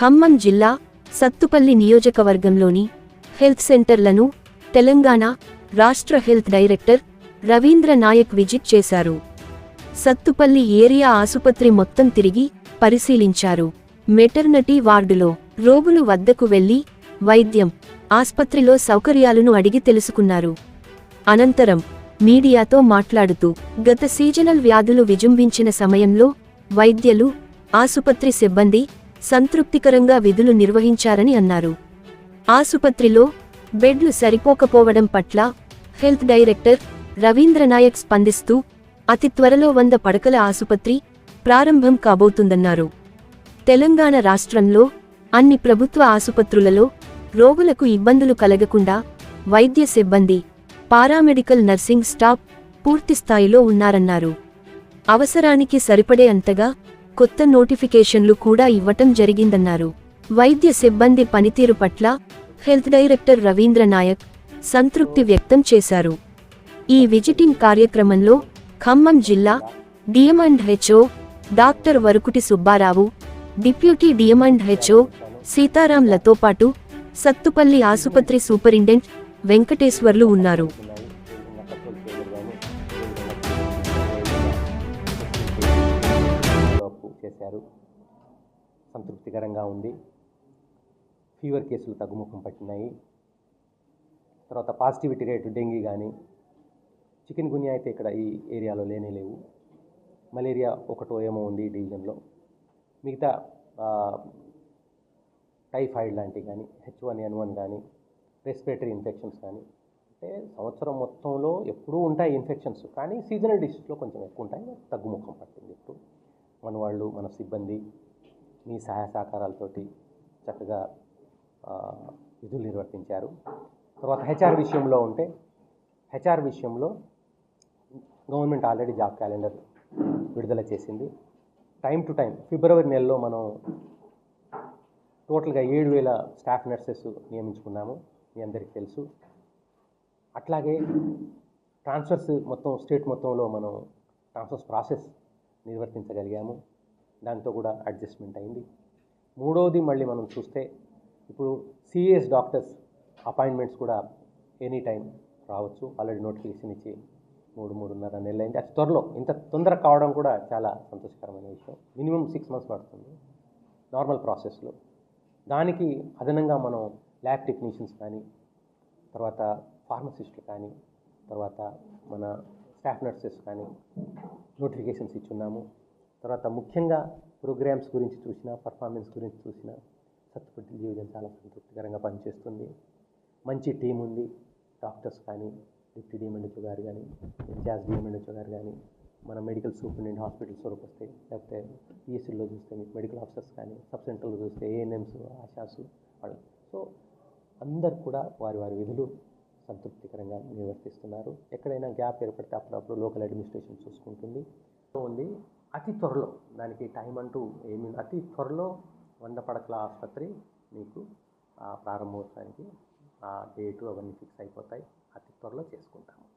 ఖమ్మం జిల్లా సత్తుపల్లి నియోజకవర్గంలోని హెల్త్ సెంటర్లను తెలంగాణ రాష్ట్ర health director Ravindra Nayak visit చేశారు. సత్తుపల్లి ఏరియా ఆసుపత్రి మొత్తం తిరిగి పరిశీలించారు. మెటర్నటీ వార్డులో రోగులు వద్దకు వెళ్ళి వైద్యం ఆస్పత్రిలో సౌకర్యాలను అడిగి తెలుసుకున్నారు. అనంతరం మీడియాతో మాట్లాడుతూ గత సీజనల్ వ్యాధులు విజృంభించిన సమయంలో వైద్యులు ఆసుపత్రి సిబ్బంది సంతృప్తికరంగా విధులు నిర్వహించారని అన్నారు. ఆసుపత్రిలో బెడ్లు సరిపోకపోవడం పట్ల హెల్త్ డైరెక్టర్ రవీంద్రనాయక్ స్పందిస్తూ అతి త్వరలో వంద పడకల ఆసుపత్రి ప్రారంభం కాబోతుందన్నారు. తెలంగాణ రాష్ట్రంలో అన్ని ప్రభుత్వ ఆసుపత్రులలో రోగులకు ఇబ్బందులు కలగకుండా వైద్య సిబ్బంది పారామెడికల్ నర్సింగ్ స్టాఫ్ పూర్తిస్థాయిలో ఉన్నారన్నారు. అవసరానికి సరిపడే అంతగా కొత్త నోటిఫికేషన్లు కూడా ఇవ్వటం జరిగిందన్నారు. వైద్య సిబ్బంది పనితీరు పట్ల హెల్త్ డైరెక్టర్ రవీంద్ర నాయక్ సంతృప్తి వ్యక్తం చేశారు. ఈ విజిటింగ్ కార్యక్రమంలో ఖమ్మం జిల్లా DM and HO doctor Varakuti Subbarao deputy DM and HO సీతారాంలతో పాటు సత్తుపల్లి ఆసుపత్రి సూపరింటెండెంట్ వెంకటేశ్వర్లు ఉన్నారు. చేశారు. సంతృప్తికరంగా ఉంది. ఫీవర్ కేసులు తగ్గుముఖం పట్టినాయి. తర్వాత పాజిటివిటీ రేటు డెంగీ కానీ చికెన్ గున్యా అయితే ఇక్కడ ఈ ఏరియాలో లేనే లేవు. మలేరియా ఒకటో ఏమో ఉంది ఈ డివిజన్లో. మిగతా టైఫాయిడ్ లాంటివి కానీ హెచ్ వన్ ఎన్ వన్ కానీ రెస్పిరేటరీ ఇన్ఫెక్షన్స్ కానీ అంటే సంవత్సరం మొత్తంలో ఎప్పుడూ ఉంటాయి ఇన్ఫెక్షన్స్ కానీ సీజనల్ డిస్ట్రిక్ట్లో కొంచెం ఎక్కువ ఉంటాయి తగ్గుముఖం పట్టింది వాళ్ళు మన సిబ్బంది మీ సహాయ సహకారాలతోటి చక్కగా విధులు నిర్వర్తించారు. తర్వాత హెచ్ఆర్ విషయంలో ఉంటే హెచ్ఆర్ విషయంలో గవర్నమెంట్ ఆల్రెడీ జాబ్ క్యాలెండర్ విడుదల చేసింది. టైం టు టైం ఫిబ్రవరి నెలలో మనం టోటల్గా ఏడు వేల స్టాఫ్ నర్సెస్ నియమించుకున్నాము మీ అందరికీ తెలుసు. అట్లాగే ట్రాన్స్ఫర్స్ మొత్తం స్టేట్ మొత్తంలో మనం ట్రాన్స్ఫర్స్ ప్రాసెస్ నిర్వర్తించగలిగాము. దాంతో కూడా అడ్జస్ట్మెంట్ అయింది. మూడవది మళ్ళీ మనం చూస్తే ఇప్పుడు సిఎస్ డాక్టర్స్ అపాయింట్మెంట్స్ కూడా ఎనీ టైం రావచ్చు. ఆల్రెడీ నోటిఫికేషన్ ఇచ్చి మూడు మూడున్నర నెలలు అయింది. అతి త్వరలో ఇంత తొందర కావడం కూడా చాలా సంతోషకరమైన విషయం. మినిమం సిక్స్ మంత్స్ పడుతుంది నార్మల్ ప్రాసెస్లో. దానికి అదనంగా మనం ల్యాబ్ టెక్నీషియన్స్ కానీ తర్వాత ఫార్మసిస్టులు కానీ తర్వాత మన స్టాఫ్ నర్సెస్ కానీ నోటిఫికేషన్స్ ఇచ్చున్నాము. తర్వాత ముఖ్యంగా ప్రోగ్రామ్స్ గురించి చూసిన పర్ఫార్మెన్స్ గురించి చూసిన సత్తుపట్టి జీవితం చాలా సంతృప్తికరంగా పనిచేస్తుంది. మంచి టీం ఉంది. డాక్టర్స్ కానీ డిప్యూటీ డిఎంఎండ్హెచ్ఓ గారు కానీ ఇన్ఛార్జ్ డిఎంఎండ్హెచ్ఓ గారు కానీ మన మెడికల్ సూపరింటెండెంట్ హాస్పిటల్స్ వరకు వస్తే లేకపోతే పిఎస్సీలో చూస్తే మీకు మెడికల్ ఆఫీసర్స్ కానీ సబ్ సెంటర్లో చూస్తే ఏఎన్ఎంస్ ఆశాస్ వాళ్ళు. సో అందరు కూడా వారి వారి విధులు సంతృప్తికరంగా నిర్వర్తిస్తున్నారు ఎక్కడైనా గ్యాప్ ఏర్పడితే అప్పుడప్పుడు లోకల్ అడ్మినిస్ట్రేషన్ చూసుకుంటుంది. ఉంది. అతి త్వరలో దానికి టైం అంటూ ఏమి అతి త్వరలో వంద పడకల ఆసుపత్రి మీకు ఆ ప్రారంభోత్సవానికి ఆ డేటు అవన్నీ ఫిక్స్ అయిపోతాయి. అతి త్వరలో చేసుకుంటాము.